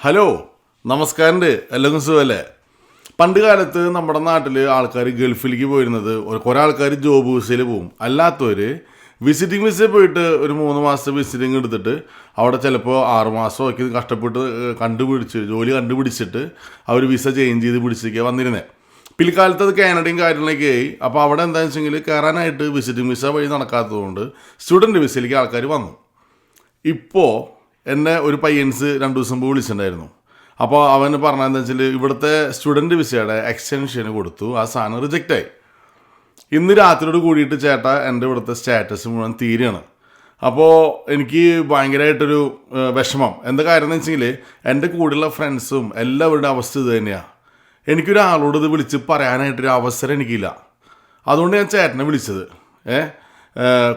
Hello നമസ്കാരമുണ്ട് എല്ലാവർക്കും സുഖമല്ലേ പണ്ട് കാലത്ത് നമ്മുടെ നാട്ടിൽ ആൾക്കാർ ഗൾഫിലേക്ക് പോയിരുന്നത് കുറേ ആൾക്കാർ ജോബ് വിസയിൽ പോവും. അല്ലാത്തവർ വിസിറ്റിംഗ് വിസയിൽ പോയിട്ട് ഒരു മൂന്ന് മാസത്തെ വിസിറ്റിംഗ് എടുത്തിട്ട് അവിടെ ചിലപ്പോൾ ആറ് മാസം ഒക്കെ കഷ്ടപ്പെട്ട് കണ്ടുപിടിച്ച് ജോലി കണ്ടുപിടിച്ചിട്ട് അവർ വിസ ചേഞ്ച് ചെയ്ത് പിടിച്ചിരിക്കുക വന്നിരുന്നത് പിൽക്കാലത്ത് അത് കാനഡയും കാര്യങ്ങളൊക്കെ ആയി. അപ്പോൾ അവിടെ എന്താണെന്ന് വെച്ചെങ്കിൽ കയറാനായിട്ട് വിസിറ്റിംഗ് വിസ വഴി നടക്കാത്തതുകൊണ്ട് സ്റ്റുഡന്റ് വിസയിലേക്ക് ആൾക്കാർ വന്നു. ഇപ്പോൾ എന്നെ ഒരു പയ്യൻസ് രണ്ട് ദിവസം മുമ്പ് വിളിച്ചിട്ടുണ്ടായിരുന്നു. അപ്പോൾ അവന് പറഞ്ഞതെന്ന് വെച്ചാൽ ഇവിടുത്തെ സ്റ്റുഡന്റ് വിസയുടെ എക്സ്റ്റൻഷന് കൊടുത്തു. ആ സാധനം റിജക്റ്റ് ആയി. ഇന്ന് രാത്രിയോട് കൂടിയിട്ട് ചേട്ടാ എന്റെ ഇവിടുത്തെ സ്റ്റാറ്റസ് മുഴുവൻ തീരെയാണ് അപ്പോൾ എനിക്ക് ഭയങ്കരമായിട്ടൊരു വിഷമം. എന്താ കാര്യം എന്ന് വെച്ചെങ്കിൽ എന്റെ കൂടെയുള്ള ഫ്രണ്ട്സും എല്ലാവരുടെ അവസ്ഥ ഇത് തന്നെയാണ് എനിക്കൊരാളോട് ഇത് വിളിച്ച് പറയാനായിട്ടൊരു അവസരം എനിക്കില്ല. അതുകൊണ്ട് ഞാൻ ചേട്ടനെ വിളിച്ചത്. ഏഹ്,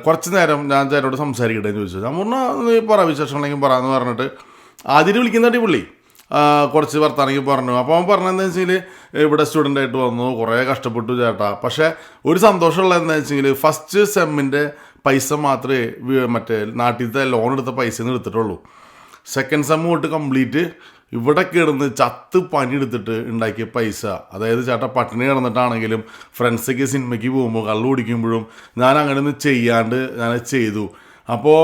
കുറച്ച് നേരം ഞാൻ ചേട്ടനോട് സംസാരിക്കട്ടെ എന്ന് ചോദിച്ചു. ഞാൻ നീ പറ വിശേഷമുണ്ടെങ്കിൽ പറ എന്ന് പറഞ്ഞിട്ട് ആദ്യം വിളിക്കുന്നതായിട്ട് പുള്ളി. കുറച്ച് വർത്താനെങ്കിൽ പറഞ്ഞു. അപ്പോൾ അവൻ പറഞ്ഞതെന്ന് വെച്ചാൽ ഇവിടെ സ്റ്റുഡന്റ് ആയിട്ട് വന്നു കുറേ കഷ്ടപ്പെട്ടു ചേട്ടാ. പക്ഷേ ഒരു സന്തോഷമുള്ള എന്താ വെച്ചെങ്കിൽ ഫസ്റ്റ് സെമ്മിന്റെ പൈസ മാത്രമേ മറ്റേ നാട്ടിലത്തെ ലോൺ എടുത്ത പൈസ നിന്ന് എടുത്തിട്ടുള്ളൂ സെക്കൻഡ് സെമ്മ് തൊട്ട് കംപ്ലീറ്റ് ഇവിടെ കിടന്ന് ചത്ത് പണിയെടുത്തിട്ട് ഉണ്ടാക്കിയ പൈസ. അതായത് ചേട്ട പട്ടിണി കിടന്നിട്ടാണെങ്കിലും ഫ്രണ്ട്സൊക്കെ സിനിമയ്ക്ക് പോകുമ്പോൾ കള്ളു കുടിക്കുമ്പോഴും ഞാൻ അങ്ങനെ ഒന്ന് ചെയ്യാണ്ട് ഞാൻ ചെയ്തു. അപ്പോൾ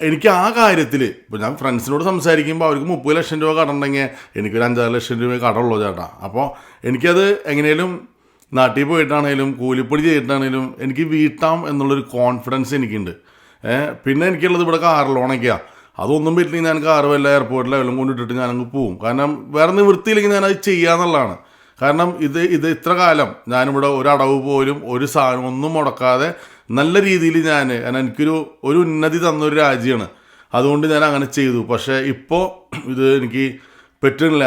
എനിക്ക് ആ കാര്യത്തിൽ ഇപ്പോൾ ഞാൻ ഫ്രണ്ട്സിനോട് സംസാരിക്കുമ്പോൾ അവർക്ക് മുപ്പത് ലക്ഷം രൂപ കടമുണ്ടെങ്കിൽ എനിക്കൊരു അഞ്ചാറ് ലക്ഷം രൂപ കടമുള്ളൂ ചേട്ടാ. അപ്പോൾ എനിക്കത് എങ്ങനെയും നാട്ടിൽ പോയിട്ടാണേലും കൂലിപ്പണി ചെയ്തിട്ടാണേലും എനിക്ക് വീട്ടാം എന്നുള്ളൊരു കോൺഫിഡൻസ് എനിക്കുണ്ട്. പിന്നെ എനിക്കുള്ളത് ഇവിടെ കാർ ലോണൊക്കെയാണ് അതൊന്നും പറ്റില്ലെങ്കിൽ ഞാൻ കാറ് വല്ല എയർപോർട്ടിൽ എല്ലാം കൊണ്ടിട്ടിട്ട് ഞാനങ്ങ് പോവും. കാരണം വേറെ നിവൃത്തിയില്ലെങ്കിൽ ഞാനത് ചെയ്യാന്നുള്ളതാണ്. കാരണം ഇത് ഇത് ഇത്ര കാലം ഞാനിവിടെ ഒരടവ് പോലും ഒരു സാധനം ഒന്നും മുടക്കാതെ നല്ല രീതിയിൽ ഞാൻ എനിക്കൊരു ഒരു ഉന്നതി തന്നൊരു രാജ്യമാണ്. അതുകൊണ്ട് ഞാൻ അങ്ങനെ ചെയ്തു. പക്ഷേ ഇപ്പോൾ ഇത് എനിക്ക് പറ്റുന്നില്ല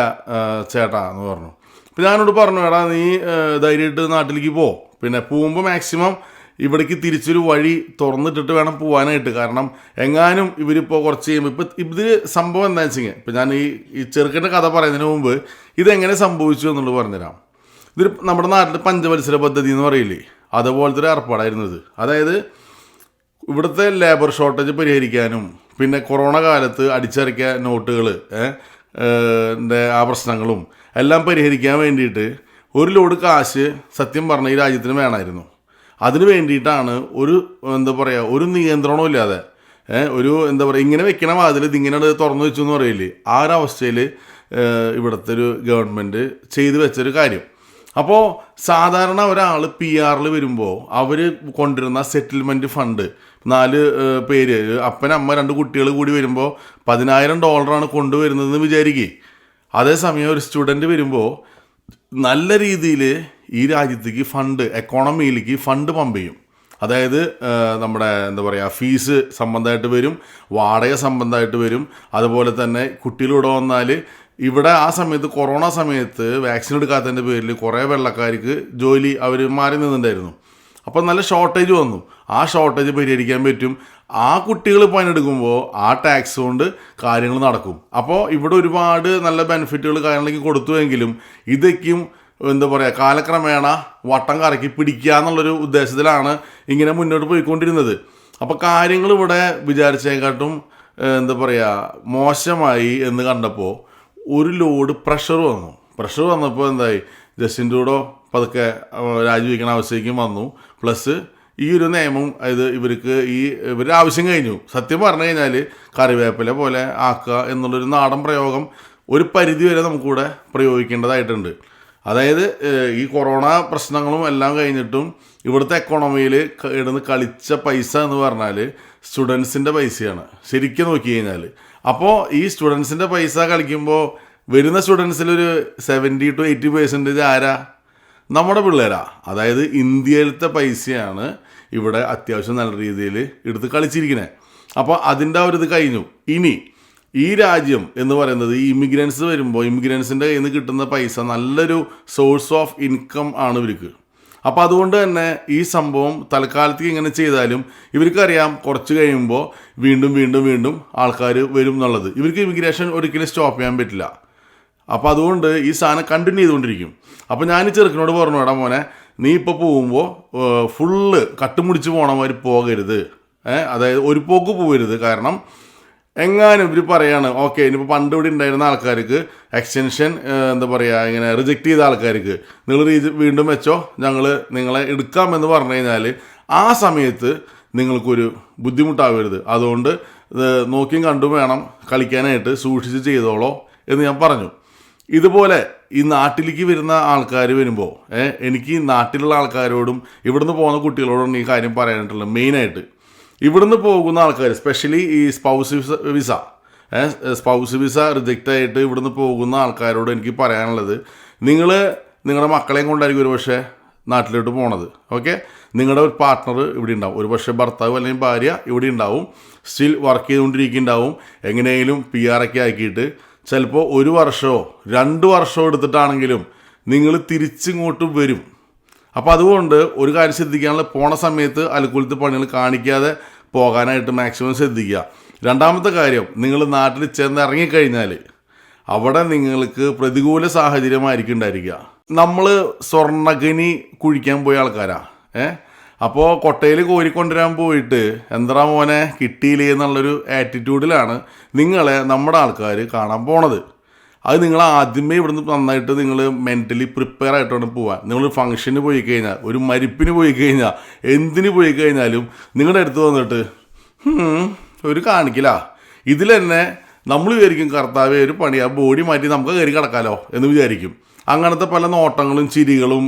ചേട്ടാ എന്ന് പറഞ്ഞു. അപ്പോൾ ഞാനോട് പറഞ്ഞു എടാ നീ ധൈര്യമായിട്ട് നാട്ടിലേക്ക് പോ. പിന്നെ പോകുമ്പോൾ മാക്സിമം ഇവിടേക്ക് തിരിച്ചൊരു വഴി തുറന്നിട്ടിട്ട് വേണം പോകാനായിട്ട് കാരണം എങ്ങാനും ഇവരിപ്പോൾ കുറച്ച് കഴിയുമ്പോൾ ഇപ്പം ഇതിൽ സംഭവം എന്താ വെച്ചെങ്കിൽ ഇപ്പം ഞാൻ ഈ ഈ ചെറുക്കന്റെ കഥ പറയുന്നതിന് മുമ്പ് ഇതെങ്ങനെ സംഭവിച്ചു എന്നുള്ളത് പറഞ്ഞുതരാം. ഇതൊരു നമ്മുടെ നാട്ടിൽ പഞ്ചവത്സര പദ്ധതി എന്ന് പറയില്ലേ അതുപോലത്തെ ഒരു ഏർപ്പാടായിരുന്നു ഇത്. അതായത് ഇവിടുത്തെ ലേബർ ഷോർട്ടേജ് പരിഹരിക്കാനും പിന്നെ കൊറോണ കാലത്ത് അടിച്ചിറക്കിയ നോട്ടുകൾ ആ പ്രശ്നങ്ങളും എല്ലാം പരിഹരിക്കാൻ വേണ്ടിയിട്ട് ഒരു ലോഡ് കാശ് സത്യം പറഞ്ഞ ഈ രാജ്യത്തിന് വേണമായിരുന്നു അതിന് വേണ്ടിയിട്ടാണ് ഒരു എന്താ പറയുക ഒരു നിയന്ത്രണവും ഇല്ലാതെ ഒരു എന്താ പറയുക ഇങ്ങനെ വെക്കണ വാതിൽ ഇതിങ്ങനെ തുറന്നു വെച്ചു എന്ന് പറയില്ലേ? ആ ഒരു അവസ്ഥയിൽ ഇവിടുത്തെ ഒരു ഗവൺമെന്റ് ചെയ്തു വെച്ചൊരു കാര്യം. അപ്പോൾ സാധാരണ ഒരാൾ പി ആറിൽ വരുമ്പോൾ അവർ കൊണ്ടുവരുന്ന സെറ്റിൽമെന്റ് ഫണ്ട് നാല് പേര് അപ്പന അമ്മ രണ്ട് കുട്ടികൾ കൂടി വരുമ്പോൾ പതിനായിരം ഡോളറാണ് കൊണ്ടുവരുന്നതെന്ന് വിചാരിക്കേ. അതേസമയം ഒരു സ്റ്റുഡന്റ് വരുമ്പോൾ നല്ല രീതിയിൽ ഈ രാജ്യത്തേക്ക് ഫണ്ട് എക്കോണമിയിലേക്ക് ഫണ്ട് പമ്പ് ചെയ്യും. അതായത് നമ്മുടെ എന്താ പറയുക ഫീസ് സംബന്ധമായിട്ട് വരും വാടക സംബന്ധമായിട്ട് വരും. അതുപോലെ തന്നെ കുട്ടികളിവിടെ വന്നാൽ ഇവിടെ ആ സമയത്ത് കൊറോണ സമയത്ത് വാക്സിൻ എടുക്കാത്തതിന്റെ പേരിൽ കുറേ വെള്ളക്കാർക്ക് ജോലി അവർ മാറി നിന്നിട്ടുണ്ടായിരുന്നു. അപ്പം നല്ല ഷോർട്ടേജ് വന്നു. ആ ഷോർട്ടേജ് പരിഹരിക്കാൻ പറ്റും. ആ കുട്ടികൾ പണിയെടുക്കുമ്പോൾ ആ ടാക്സ് കൊണ്ട് കാര്യങ്ങൾ നടക്കും. അപ്പോൾ ഇവിടെ ഒരുപാട് നല്ല ബെനിഫിറ്റുകൾ കാര്യങ്ങളൊക്കെ കൊടുത്തുവെങ്കിലും ഇതൊക്കെയും എന്താ പറയുക കാലക്രമേണ വട്ടം കറക്കി പിടിക്കുക എന്നുള്ളൊരു ഉദ്ദേശത്തിലാണ് ഇങ്ങനെ മുന്നോട്ട് പോയിക്കൊണ്ടിരുന്നത്. അപ്പോൾ കാര്യങ്ങൾ ഇവിടെ വിചാരിച്ചേക്കാട്ടും എന്താ പറയുക മോശമായി എന്ന് കണ്ടപ്പോൾ ഒരു ലോഡ് പ്രഷർ വന്നു. പ്രഷർ വന്നപ്പോൾ എന്തായി? ജസ്റ്റിൻ ട്രൂഡോ പതുക്കെ രാജിവെക്കണ അവസ്ഥയ്ക്കും വന്നു. പ്ലസ് ഈ ഒരു നിയമം ഇത് ഇവർക്ക് ഈ ഇവരുടെ ആവശ്യം കഴിഞ്ഞു. സത്യം പറഞ്ഞു കഴിഞ്ഞാൽ കറിവേപ്പില പോലെ ആക്കുക എന്നുള്ളൊരു നാടൻ പ്രയോഗം ഒരു പരിധി വരെ നമുക്കിവിടെ പ്രയോഗിക്കേണ്ടതായിട്ടുണ്ട്. അതായത് ഈ കൊറോണ പ്രശ്നങ്ങളും എല്ലാം കഴിഞ്ഞിട്ടും ഇവിടുത്തെ എക്കോണമിയിൽ ഇടുന്ന് കളിച്ച പൈസ എന്ന് പറഞ്ഞാൽ സ്റ്റുഡൻസിന്റെ പൈസയാണ്. ശരിക്കും നോക്കി കഴിഞ്ഞാൽ അപ്പോൾ ഈ സ്റ്റുഡൻസിന്റെ പൈസ കളിക്കുമ്പോൾ വരുന്ന സ്റ്റുഡൻസിലൊരു സെവന്റി ടു എയ്റ്റി പെർസെന്റേജ് ആരാ? നമ്മുടെ പിള്ളേരാ. അതായത് ഇന്ത്യയിലത്തെ പൈസയാണ് ഇവിടെ അത്യാവശ്യം നല്ല രീതിയിൽ എടുത്ത് കളിച്ചിരിക്കുന്നത് അപ്പോൾ അതിന്റെ ഒരു ഇത് കഴിഞ്ഞു. ഇനി ഈ രാജ്യം എന്ന് പറയുന്നത് ഈ ഇമിഗ്രൻസ് വരുമ്പോൾ ഇമിഗ്രൻസിന്റെ കയ്യിൽ നിന്ന് കിട്ടുന്ന പൈസ നല്ലൊരു സോഴ്സ് ഓഫ് ഇൻകം ആണ് ഇവർക്ക്. അപ്പോൾ അതുകൊണ്ട് തന്നെ ഈ സംഭവം തൽക്കാലത്തേക്ക് ഇങ്ങനെ ചെയ്താലും ഇവർക്കറിയാം കുറച്ച് കഴിയുമ്പോൾ വീണ്ടും വീണ്ടും വീണ്ടും ആൾക്കാർ വരും എന്നുള്ളത്. ഇവർക്ക് ഇമിഗ്രേഷൻ ഒരിക്കലും സ്റ്റോപ്പ് ചെയ്യാൻ പറ്റില്ല. അപ്പോൾ അതുകൊണ്ട് ഈ സാധനം കണ്ടിന്യൂ ചെയ്തുകൊണ്ടിരിക്കും. അപ്പോൾ ഞാൻ ചെറുക്കനോട് പറഞ്ഞു എടാ മോനെ നീ ഇപ്പോൾ പോകുമ്പോൾ ഫുള്ള് കട്ടുമുടിച്ച് മാതിരി പോകരുത്. അതായത് ഒരു പോക്ക് പോകരുത് കാരണം എങ്ങാനും ഇവർ പറയാണ് ഓക്കെ ഇനിയിപ്പോൾ പണ്ട് ഇവിടെ ഉണ്ടായിരുന്ന ആൾക്കാർക്ക് എക്സ്റ്റൻഷൻ എന്താ പറയുക ഇങ്ങനെ റിജക്റ്റ് ചെയ്ത ആൾക്കാർക്ക് നിങ്ങൾ വീണ്ടും വെച്ചോ? ഞങ്ങൾ നിങ്ങളെ എടുക്കാമെന്ന് പറഞ്ഞു കഴിഞ്ഞാൽ ആ സമയത്ത് നിങ്ങൾക്കൊരു ബുദ്ധിമുട്ടാവരുത്. അതുകൊണ്ട് നോക്കിയും കണ്ടും വേണം കളിക്കാനായിട്ട് സൂക്ഷിച്ച് ചെയ്തോളോ എന്ന് ഞാൻ പറഞ്ഞു. ഇതുപോലെ ഈ നാട്ടിലേക്ക് വരുന്ന ആൾക്കാർ വരുമ്പോൾ എനിക്ക് നാട്ടിലുള്ള ആൾക്കാരോടും ഇവിടുന്ന് പോകുന്ന കുട്ടികളോടും ഈ കാര്യം പറയാനായിട്ടുള്ളത് മെയിനായിട്ട്. ഇവിടുന്ന് പോകുന്ന ആൾക്കാർ സ്പെഷ്യലി ഈ spouse visa spouse visa reject ആയിട്ട് ഇവിടുന്ന് പോകുന്ന ആൾക്കാരോട് എനിക്ക് പറയാനുള്ളത് നിങ്ങൾ നിങ്ങളുടെ മക്കളെയും കൊണ്ടായിരിക്കും ഒരു പക്ഷേ നാട്ടിലോട്ട് പോണത്. ഓക്കെ നിങ്ങളുടെ ഒരു പാർട്ട്ണർ ഇവിടെ ഉണ്ടാവും. ഒരു പക്ഷേ ഭർത്താവ് അല്ലെങ്കിൽ ഭാര്യ ഇവിടെ ഉണ്ടാവും. സ്റ്റിൽ വർക്ക് ചെയ്തുകൊണ്ടിരിക്കുന്നുണ്ടാവും. എങ്ങനെയെങ്കിലും പി ആർ ഒക്കെ ആക്കിയിട്ട് ചിലപ്പോൾ ഒരു വർഷമോ രണ്ട് വർഷമോ എടുത്തിട്ടാണെങ്കിലും നിങ്ങൾ തിരിച്ചിങ്ങോട്ട് വരും. അപ്പോൾ അതുകൊണ്ട് ഒരു കാര്യം ശ്രദ്ധിക്കാനുള്ള പോണ സമയത്ത് അലുക്കുലത്തെ പണികൾ കാണിക്കാതെ പോകാനായിട്ട് മാക്സിമം ശ്രദ്ധിക്കുക. രണ്ടാമത്തെ കാര്യം നിങ്ങൾ നാട്ടിൽ ചെന്ന് ഇറങ്ങിക്കഴിഞ്ഞാൽ അവിടെ നിങ്ങൾക്ക് പ്രതികൂല സാഹചര്യമായിരിക്കും ഉണ്ടായിരിക്കുക. നമ്മൾ സ്വർണഖനി കുഴിക്കാൻ പോയ ആൾക്കാരാ ഏ? അപ്പോൾ കൊട്ടയിൽ കോരിക്കൊണ്ടുവരാൻ പോയിട്ട് എന്താ മോനെ കിട്ടിയില്ലേ എന്നുള്ളൊരു ആറ്റിറ്റ്യൂഡിലാണ് നിങ്ങളെ നമ്മുടെ ആൾക്കാർ കാണാൻ പോണത്. അത് നിങ്ങൾ ആദ്യമേ ഇവിടുന്ന് നന്നായിട്ട് നിങ്ങൾ മെന്റലി പ്രിപ്പയർ ആയിട്ടാണ് പോകാൻ നിങ്ങൾ ഫംഗ്ഷന് പോയി കഴിഞ്ഞാൽ ഒരു മരിപ്പിന് പോയി കഴിഞ്ഞാൽ എന്തിന് പോയി കഴിഞ്ഞാലും നിങ്ങളുടെ അടുത്ത് വന്നിട്ട് ഒരു കാണിക്കില്ല. ഇതിൽ തന്നെ നമ്മൾ വിചാരിക്കും കർത്താവെ ഒരു പണി ആ ബോഡി മാറ്റി നമുക്ക് കയറി കിടക്കാലോ എന്ന് വിചാരിക്കും. അങ്ങനത്തെ പല നോട്ടങ്ങളും ചിരികളും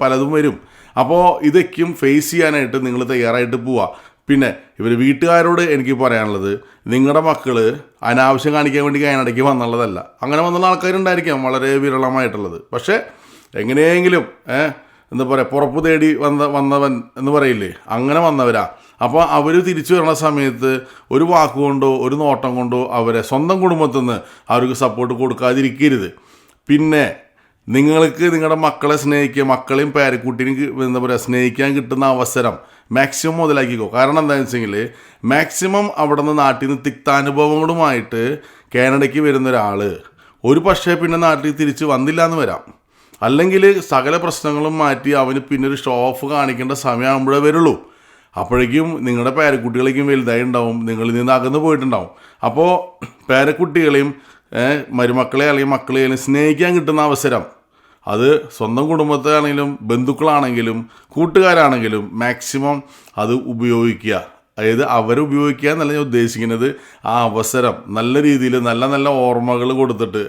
പലതും വരും. അപ്പോൾ ഇതൊക്കെയും ഫേസ് ചെയ്യാനായിട്ട് നിങ്ങൾ തയ്യാറായിട്ട് പോവുക പിന്നെ ഇവർ വീട്ടുകാരോട് എനിക്ക് പറയാനുള്ളത് നിങ്ങളുടെ മക്കൾ അനാവശ്യം കാണിക്കാൻ വേണ്ടി കൈനടയ്ക്ക് വന്നുള്ളതല്ല. അങ്ങനെ വന്നുള്ള ആൾക്കാരുണ്ടായിരിക്കാം വളരെ വിരളമായിട്ടുള്ളത്. പക്ഷേ എങ്ങനെയെങ്കിലും എന്താ പറയുക പുറപ്പ് തേടി വന്ന വന്നവൻ എന്ന് പറയില്ലേ അങ്ങനെ വന്നവരാ. അപ്പോൾ അവർ തിരിച്ചു വരുന്ന സമയത്ത് ഒരു വാക്കുകൊണ്ടോ ഒരു നോട്ടം കൊണ്ടോ അവരെ സ്വന്തം കുടുംബത്തിൽ നിന്ന് അവർക്ക് സപ്പോർട്ട് കൊടുക്കാതിരിക്കരുത്. പിന്നെ നിങ്ങൾക്ക് നിങ്ങളുടെ മക്കളെ സ്നേഹിക്കുക മക്കളെയും പേരക്കുട്ടിനും കി- എന്താ പറയുക സ്നേഹിക്കാൻ കിട്ടുന്ന അവസരം മാക്സിമം മുതലാക്കിക്കോ. കാരണം എന്താണെന്ന് വെച്ചെങ്കിൽ മാക്സിമം അവിടെ നിന്ന് നാട്ടിൽ നിന്ന് തിക്താനുഭവങ്ങളുമായിട്ട് കാനഡയ്ക്ക് വരുന്ന ഒരാൾ ഒരു പക്ഷേ പിന്നെ നാട്ടിൽ തിരിച്ച് വന്നില്ല എന്ന് വരാം. അല്ലെങ്കിൽ സകല പ്രശ്നങ്ങളും മാറ്റി അവന് പിന്നെ ഒരു ഷോ ഓഫ് കാണിക്കേണ്ട സമയമാകുമ്പോഴേ വരുള്ളൂ. അപ്പോഴേക്കും നിങ്ങളുടെ പേരക്കുട്ടികളേക്കും വലുതായി ഉണ്ടാവും നിങ്ങളിൽ നിന്ന് അകന്നു പോയിട്ടുണ്ടാവും. അപ്പോൾ പേരക്കുട്ടികളെയും മരുമക്കളെ അല്ലെങ്കിൽ മക്കളെയും സ്നേഹിക്കാൻ കിട്ടുന്ന അവസരം അത് സ്വന്തം കുടുംബത്തിലാണെങ്കിലും ബന്ധുക്കളാണെങ്കിലും കൂട്ടുകാരാണെങ്കിലും മാക്സിമം അത് ഉപയോഗിക്കുക. അതായത് അവരെ ഉപയോഗിക്കുക എന്നല്ല ഞാൻ ഉദ്ദേശിക്കുന്നത്. ആ അവസരം നല്ല രീതിയിൽ നല്ല നല്ല ഓർമ്മകൾ കൊടുത്തിട്ട്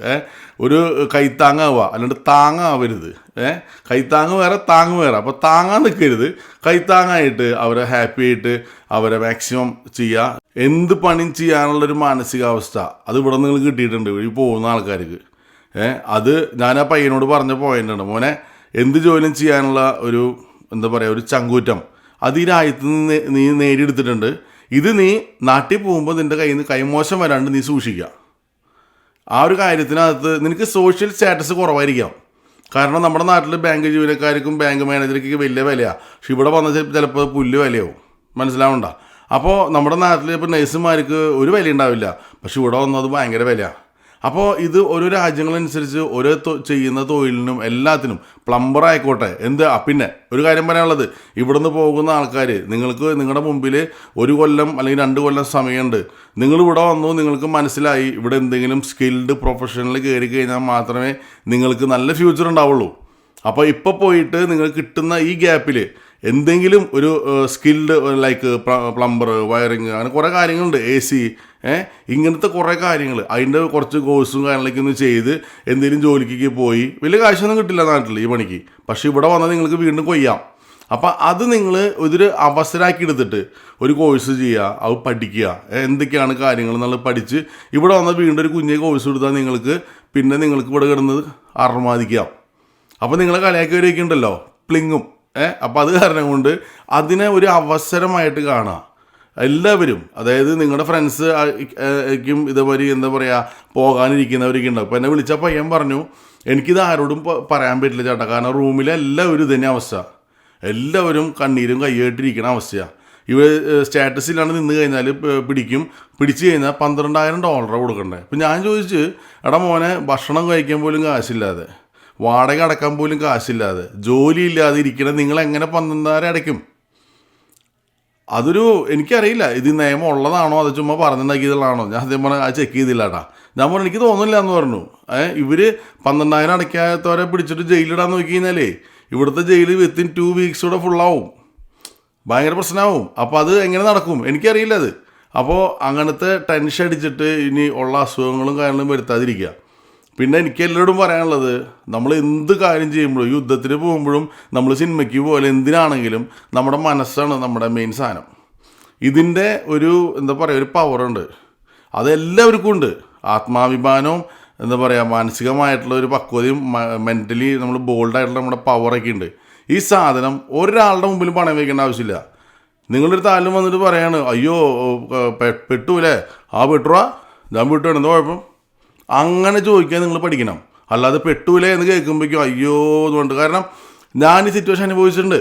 ഒരു കൈത്താങ്ങാവുക അല്ലാണ്ട് താങ്ങാവരുത് ഏ. കൈത്താങ്ങ് വേറെ താങ്ങ് വേറെ. അപ്പോൾ താങ്ങാൻ നിൽക്കരുത്. കൈത്താങ്ങായിട്ട് അവരെ ഹാപ്പി ആയിട്ട് അവരെ മാക്സിമം ചെയ്യുക എന്ത് പണിയും ചെയ്യാനുള്ളൊരു മാനസികാവസ്ഥ അത് ഇവിടെ നിങ്ങൾ കിട്ടിയിട്ടുണ്ട്. ഈ പോകുന്ന ആൾക്കാർക്ക്. അത് ഞാൻ ആ പയ്യനോട് പറഞ്ഞ പോയിന്റാണ് മോനെ എന്ത് ജോലിയും ചെയ്യാനുള്ള ഒരു എന്താ പറയുക ഒരു ചങ്കൂറ്റം. അത് ഈ രാജ്യത്ത് നിന്ന് നീ നേടിയെടുത്തിട്ടുണ്ട്. ഇത് നീ നാട്ടിൽ പോകുമ്പോൾ നിന്റെ കയ്യിൽ നിന്ന് കൈമോശം വരാണ്ട് നീ സൂക്ഷിക്കുക. ആ ഒരു കാര്യത്തിനകത്ത് നിനക്ക് സോഷ്യൽ സ്റ്റാറ്റസ് കുറവായിരിക്കാം. കാരണം നമ്മുടെ നാട്ടിൽ ബാങ്ക് ജീവനക്കാർക്കും ബാങ്ക് മാനേജർക്കൊക്കെ വലിയ വിലയാണ് പക്ഷെ ഇവിടെ വന്ന ചിലപ്പോൾ പുല്ല് വിലയാവും. മനസ്സിലാവണ്ട? അപ്പോൾ നമ്മുടെ നാട്ടിൽ ഇപ്പോൾ നഴ്സുമാർക്ക് ഒരു വില ഉണ്ടാവില്ല പക്ഷെ ഇവിടെ വന്നത് ഭയങ്കര വിലയാണ് അപ്പോൾ ഇത് ഓരോ രാജ്യങ്ങളനുസരിച്ച് ഓരോ ചെയ്യുന്ന തൊഴിലിനും എല്ലാത്തിനും പ്ലംബർ ആയിക്കോട്ടെ. എന്ത്? പിന്നെ ഒരു കാര്യം പറയാനുള്ളത്. ഇവിടുന്ന് പോകുന്ന ആൾക്കാർ നിങ്ങൾക്ക് നിങ്ങളുടെ മുമ്പിൽ ഒരു കൊല്ലം അല്ലെങ്കിൽ രണ്ട് കൊല്ലം സമയമുണ്ട് നിങ്ങൾ ഇവിടെ വന്നു നിങ്ങൾക്ക് മനസ്സിലായി. ഇവിടെ എന്തെങ്കിലും സ്കിൽഡ് പ്രൊഫഷണൽ കയറി കഴിഞ്ഞാൽ മാത്രമേ നിങ്ങൾക്ക് നല്ല ഫ്യൂച്ചർ ഉണ്ടാവുള്ളൂ. അപ്പോൾ ഇപ്പോൾ പോയിട്ട് നിങ്ങൾ കിട്ടുന്ന ഈ ഗ്യാപ്പിൽ എന്തെങ്കിലും ഒരു സ്കിൽഡ് ലൈക്ക് പ്ലംബർ വയറിങ് അങ്ങനെ കുറേ കാര്യങ്ങളുണ്ട്. എ സി ഏഹ് ഇങ്ങനത്തെ കുറേ കാര്യങ്ങൾ അതിന്റെ കുറച്ച് കോഴ്സും കാര്യങ്ങളൊക്കെ ഒന്ന് ചെയ്ത് എന്തെങ്കിലും ജോലിക്ക് പോയി. വലിയ കാശൊന്നും കിട്ടില്ല നാട്ടിൽ ഈ പണിക്ക്. പക്ഷേ ഇവിടെ വന്നാൽ നിങ്ങൾക്ക് വീണ്ടും കൊയ്യാം. അപ്പം അത് നിങ്ങൾ ഇതൊരു അവസരമാക്കി എടുത്തിട്ട് ഒരു കോഴ്സ് ചെയ്യുക അത് പഠിക്കുക. എന്തൊക്കെയാണ് കാര്യങ്ങൾ എന്നുള്ളത് പഠിച്ച് ഇവിടെ വന്നാൽ വീണ്ടും ഒരു കുഞ്ഞെ കോഴ്സ് എടുത്താൽ നിങ്ങൾക്ക് പിന്നെ നിങ്ങൾക്ക് ഇവിടെ കിടന്നത് അർമാദിക്കാം. അപ്പോൾ നിങ്ങളെ കളിയാക്കി ഉണ്ടല്ലോ. പ്ലിങ്ങും. അപ്പോൾ അത് കാരണം കൊണ്ട് അതിനെ ഒരു അവസരമായിട്ട് കാണുക എല്ലാവരും അതായത് നിങ്ങളുടെ ഫ്രണ്ട്സ് ക്കും ഇതുപോലെ എന്താ പറയുക പോകാനിരിക്കുന്നവരൊക്കെ ഉണ്ടാവും അപ്പോൾ എന്നെ വിളിച്ച പയ്യൻ പറഞ്ഞു എനിക്കിത് ആരോടും പറയാൻ പറ്റില്ല ചേട്ടാ. കാരണം റൂമിലെ എല്ലാവരും ഇതന്നെ അവസ്ഥ. എല്ലാവരും കണ്ണീരും കയ്യായിട്ടിരിക്കുന്ന അവസ്ഥയാണ് ഇവ സ്റ്റാറ്റസിലാണ് നിന്ന് കഴിഞ്ഞാൽ പിടിക്കും. പിടിച്ചു കഴിഞ്ഞാൽ പന്ത്രണ്ടായിരം ഡോളർ കൊടുക്കണ്ടേ? അപ്പം ഞാൻ ചോദിച്ച് എടാ മോനെ ഭക്ഷണം കഴിക്കാൻ പോലും കാശില്ലാതെ. വാടക അടക്കാൻ പോലും കാശില്ലാതെ ജോലി ഇല്ലാതെ ഇരിക്കണം നിങ്ങൾ എങ്ങനെ പന്ത്രണ്ടായിരം അടയ്ക്കും? അതൊരു എനിക്കറിയില്ല ഇത് നിയമം ഉള്ളതാണോ അത് ചുമ്മാ പറഞ്ഞുണ്ടാക്കിയതാണോ? ഞാൻ അതേ പറഞ്ഞ ആ ചെക്ക് ചെയ്തില്ല കേട്ടാ ഞാൻ പറഞ്ഞു എനിക്ക് തോന്നുന്നില്ല എന്ന് പറഞ്ഞു. ഏഹ് ഇവർ പന്ത്രണ്ടായിരം അടയ്ക്കാത്തവരെ പിടിച്ചിട്ട് ജയിലിടാൻ നോക്കി കഴിഞ്ഞാലേ ഇവിടുത്തെ ജയിൽ വിത്തിൻ ടു വീക്സോടെ ഫുള്ളാവും ഭയങ്കര പ്രശ്നമാവും അപ്പോൾ അത് എങ്ങനെ നടക്കും? എനിക്കറിയില്ല അത്. അപ്പോൾ അങ്ങനത്തെ ടെൻഷൻ അടിച്ചിട്ട് ഇനി ഉള്ള അസുഖങ്ങളും കാര്യങ്ങളും വരുത്താതിരിക്കുക. പിന്നെ എനിക്ക് എല്ലാവരോടും പറയാനുള്ളത് നമ്മൾ എന്ത് കാര്യം ചെയ്യുമ്പോഴും യുദ്ധത്തിന് പോകുമ്പോഴും നമ്മൾ സിനിമയ്ക്ക് പോലെ എന്തിനാണെങ്കിലും നമ്മുടെ മനസ്സാണ് നമ്മുടെ മെയിൻ സാധനം. ഇതിന്റെ ഒരു എന്താ പറയുക ഒരു പവറുണ്ട് അതെല്ലാവർക്കും ഉണ്ട്. ആത്മാഭിമാനവും എന്താ പറയുക മാനസികമായിട്ടുള്ള ഒരു പക്വതയും മെന്റലി നമ്മൾ ബോൾഡായിട്ടുള്ള നമ്മുടെ പവറൊക്കെ ഉണ്ട്. ഈ സാധനം ഒരാളുടെ മുമ്പിൽ പണയം വയ്ക്കേണ്ട ആവശ്യമില്ല. നിങ്ങളൊരു താലും വന്നിട്ട് പറയാണ് അയ്യോ ഏർ, പെട്ടു അല്ലേ ആ പെട്ടുവാ ഞാൻ പെട്ടു എന്താ കുഴപ്പം? അങ്ങനെ ചോദിക്കാൻ നിങ്ങൾ പഠിക്കണം. അല്ലാതെ പെട്ടൂലേ എന്ന് കേൾക്കുമ്പോഴേക്കും അയ്യോ എന്നുണ്ട് കാരണം ഞാൻ ഈ സിറ്റുവേഷൻ അനുഭവിച്ചിട്ടുണ്ട്.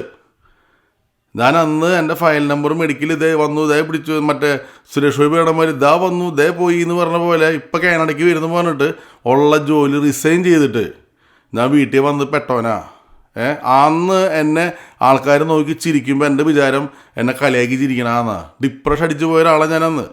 ഞാൻ അന്ന് എന്റെ ഫയൽ നമ്പർ മെഡിക്കൽ ഇതേ വന്നു ഇതേ പിടിച്ചു മറ്റേ സുരേഷ് ഗോപി ഇടമാർ ഇതാ വന്നു ഇതേ പോയി എന്ന് പറഞ്ഞ പോലെ ഇപ്പം കാനഡയ്ക്ക് വരുന്നു പറഞ്ഞിട്ട് ഉള്ള ജോലി റിസൈൻ ചെയ്തിട്ട് ഞാൻ വീട്ടിൽ വന്ന് പെട്ടോനാ ഏ അന്ന് എന്നെ ആൾക്കാർ നോക്കി ചിരിക്കുമ്പോൾ എന്റെ വിചാരം എന്നെ കളിയാക്കി ചിരിക്കണമെന്നാ ഡിപ്രഷൻ അടിച്ചു പോയ ഒരാളാണ് ഞാനന്ന്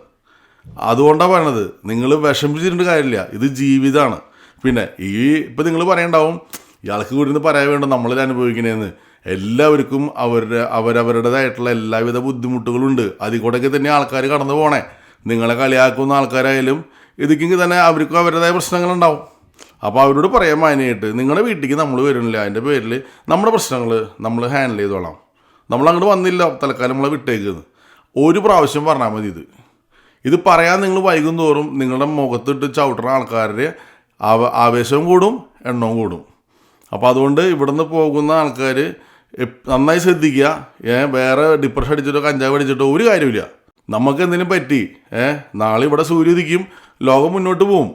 അതുകൊണ്ടാണ് പറയണത്. നിങ്ങൾ വിഷമിച്ചിട്ട് കാര്യമില്ല. ഇത് ജീവിതമാണ് പിന്നെ ഈ ഇപ്പം നിങ്ങൾ പറയണ്ടാവും ഇയാൾക്ക് കൂടി നിന്ന് പറയാൻ വേണ്ട നമ്മളിത് അനുഭവിക്കണേന്ന്. എല്ലാവർക്കും അവരുടെ അവരവരുടേതായിട്ടുള്ള എല്ലാവിധ ബുദ്ധിമുട്ടുകളുണ്ട്. അതിൽ കൂടെയൊക്കെ തന്നെ ആൾക്കാർ കടന്നു പോണേ. നിങ്ങളെ കളിയാക്കുന്ന ആൾക്കാരായാലും ഇതിക്കെങ്കിൽ തന്നെ അവർക്കും അവരുടേതായ പ്രശ്നങ്ങളുണ്ടാവും. അപ്പോൾ അവരോട് പറയാൻ മാനിയായിട്ട് നിങ്ങളുടെ വീട്ടിലേക്ക് നമ്മൾ വരുന്നില്ല. അതിന്റെ പേരിൽ നമ്മുടെ പ്രശ്നങ്ങൾ നമ്മൾ ഹാൻഡിൽ ചെയ്തോളാം. നമ്മൾ അങ്ങോട്ട് വന്നില്ല തൽക്കാലം നമ്മളെ വിട്ടേക്കുന്നത് ഒരു പ്രാവശ്യം പറഞ്ഞാൽ മതി ഇത്. ഇത് പറയാൻ നിങ്ങൾ വൈകും തോറും നിങ്ങളുടെ മുഖത്തിട്ട് ചവിട്ടുന്ന ആൾക്കാരുടെ ആവ ആവേശവും കൂടും എണ്ണവും കൂടും. അപ്പോൾ അതുകൊണ്ട് ഇവിടുന്ന് പോകുന്ന ആൾക്കാർ നന്നായി ശ്രദ്ധിക്കുക. ഏ വേറെ ഡിപ്രഷൻ അടിച്ചിട്ടോ കഞ്ചാവ് അടിച്ചിട്ടോ ഒരു കാര്യമില്ല നമുക്ക് എന്തെങ്കിലും പറ്റി? ഏ നാളെ ഇവിടെ സൂര്യ ഉദിക്കും ലോകം മുന്നോട്ട് പോവും.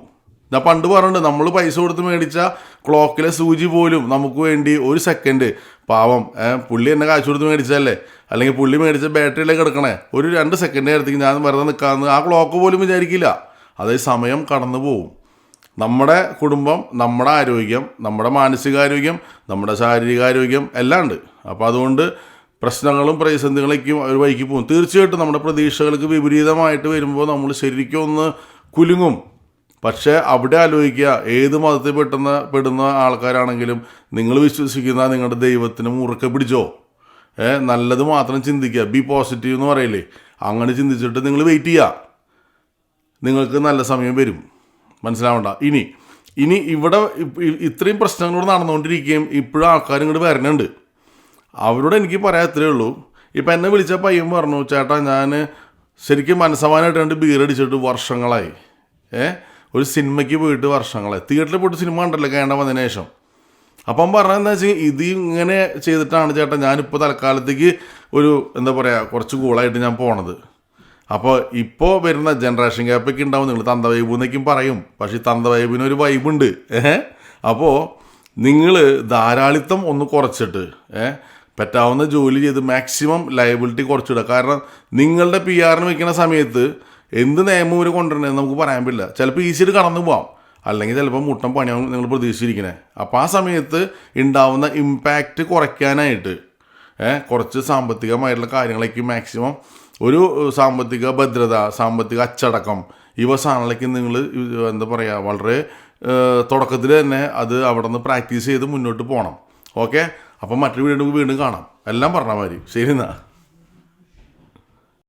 ഞാൻ പണ്ട് പറഞ്ഞിട്ടുണ്ട് നമ്മൾ പൈസ കൊടുത്ത് മേടിച്ച ക്ലോക്കിലെ സൂചി പോലും നമുക്ക് വേണ്ടി ഒരു സെക്കൻഡ് പാവം. പുള്ളി എന്നെ കാശ് കൊടുത്ത് മേടിച്ചതല്ലേ? അല്ലെങ്കിൽ പുള്ളി മേടിച്ച ബാറ്ററിയിലേക്ക് കിടക്കണേ. ഒരു രണ്ട് സെക്കൻഡ് നേരത്തേക്ക് ഞാൻ വെറുതെ നിൽക്കാമെന്ന് ആ ക്ലോക്ക് പോലും വിചാരിക്കില്ല. അതേ സമയം കടന്നു പോവും. നമ്മുടെ കുടുംബം നമ്മുടെ ആരോഗ്യം നമ്മുടെ മാനസികാരോഗ്യം നമ്മുടെ ശാരീരികാരോഗ്യം എല്ലാം ഉണ്ട്. അപ്പോൾ അതുകൊണ്ട് പ്രശ്നങ്ങളും പ്രതിസന്ധികളേക്കും ഒരു വഴിക്ക് പോകും തീർച്ചയായിട്ടും നമ്മുടെ പ്രതീക്ഷകൾക്ക് വിപരീതമായിട്ട് വരുമ്പോൾ നമ്മൾ ശരിക്കും ഒന്ന് കുലുങ്ങും. പക്ഷേ അവിടെ ആലോചിക്കുക ഏത് മതത്തിൽ പെട്ടെന്ന് പെടുന്ന ആൾക്കാരാണെങ്കിലും നിങ്ങൾ വിശ്വസിക്കുന്ന നിങ്ങളുടെ ദൈവത്തിന് മുറുക്കെ പിടിച്ചോ. ഏ നല്ലത് മാത്രം ചിന്തിക്കുക. ബി പോസിറ്റീവ് എന്ന് പറയില്ലേ? അങ്ങനെ ചിന്തിച്ചിട്ട് നിങ്ങൾ വെയിറ്റ് ചെയ്യുക. നിങ്ങൾക്ക് നല്ല സമയം വരും. മനസ്സിലാവണ്ട? ഇനി ഇനി ഇവിടെ ഇത്രയും പ്രശ്നങ്ങളോട് നടന്നുകൊണ്ടിരിക്കുകയും ഇപ്പോഴും ആൾക്കാർ ഇങ്ങോട്ട് വരണുണ്ട്. അവരോട് എനിക്ക് പറയാൻ ഇത്രയേ ഉള്ളൂ. ഇപ്പം എന്നെ വിളിച്ച പയ്യൻ പറഞ്ഞു ചേട്ടാ ഞാൻ ശരിക്കും മനസ്സമാനായിട്ട് രണ്ട് ബീർ അടിച്ചിട്ട് വർഷങ്ങളായി. ഏ ഒരു സിനിമയ്ക്ക് പോയിട്ട് വർഷങ്ങളായി. തിയേറ്ററിൽ പോയിട്ട് സിനിമ കണ്ടല്ലോ കേണ്ട വന്നതിന് ശേഷം. അപ്പം പറഞ്ഞതെന്താ വെച്ചാൽ ഇത് ഇങ്ങനെ ചെയ്തിട്ടാണ് ചേട്ടാ ഞാനിപ്പോൾ തൽക്കാലത്തേക്ക് ഒരു എന്താ പറയുക കുറച്ച് കൂളായിട്ട് ഞാൻ പോണത്. അപ്പോൾ ഇപ്പോൾ വരുന്ന ജനറേഷൻ ഗ്യാപ്പൊക്കെ ഉണ്ടാവും നിങ്ങൾ തന്ത വൈബ് എന്നൊക്കെയും പറയും. പക്ഷേ തന്ത വൈബിന് ഒരു വൈബുണ്ട് ഏഹ്? അപ്പോൾ നിങ്ങൾ ധാരാളിത്തം ഒന്ന് കുറച്ചിട്ട് ഏഹ്? പറ്റാവുന്ന ജോലി ചെയ്ത് മാക്സിമം ലയബിലിറ്റി കുറച്ചിടുക. കാരണം നിങ്ങളുടെ പി ആറിന് വയ്ക്കുന്ന സമയത്ത് എന്ത് നിയമം ഇവർ കൊണ്ടുവരണമെന്ന് നമുക്ക് പറയാൻ പറ്റില്ല. ചിലപ്പോൾ ഈസിയായിട്ട് കടന്നു പോവാം. അല്ലെങ്കിൽ ചിലപ്പോൾ മുട്ടം പണിയാവും നിങ്ങൾ പ്രതീക്ഷിച്ചിരിക്കണേ. അപ്പോൾ ആ സമയത്ത് ഉണ്ടാവുന്ന ഇമ്പാക്റ്റ് കുറയ്ക്കാനായിട്ട് കുറച്ച് സാമ്പത്തികമായിട്ടുള്ള കാര്യങ്ങളേക്ക് മാക്സിമം ഒരു സാമ്പത്തിക ഭദ്രത സാമ്പത്തിക അച്ചടക്കം ഇവ സാധനങ്ങളിലേക്ക് നിങ്ങൾ എന്താ പറയുക വളരെ തുടക്കത്തിൽ തന്നെ അത് അവിടെ നിന്ന് പ്രാക്ടീസ് ചെയ്ത് മുന്നോട്ട് പോകണം ഓക്കെ? അപ്പം മറ്റൊരു വീണ്ടും വീണ്ടും കാണാം. എല്ലാം പറഞ്ഞ മാതിരി. ശരി എന്നാ.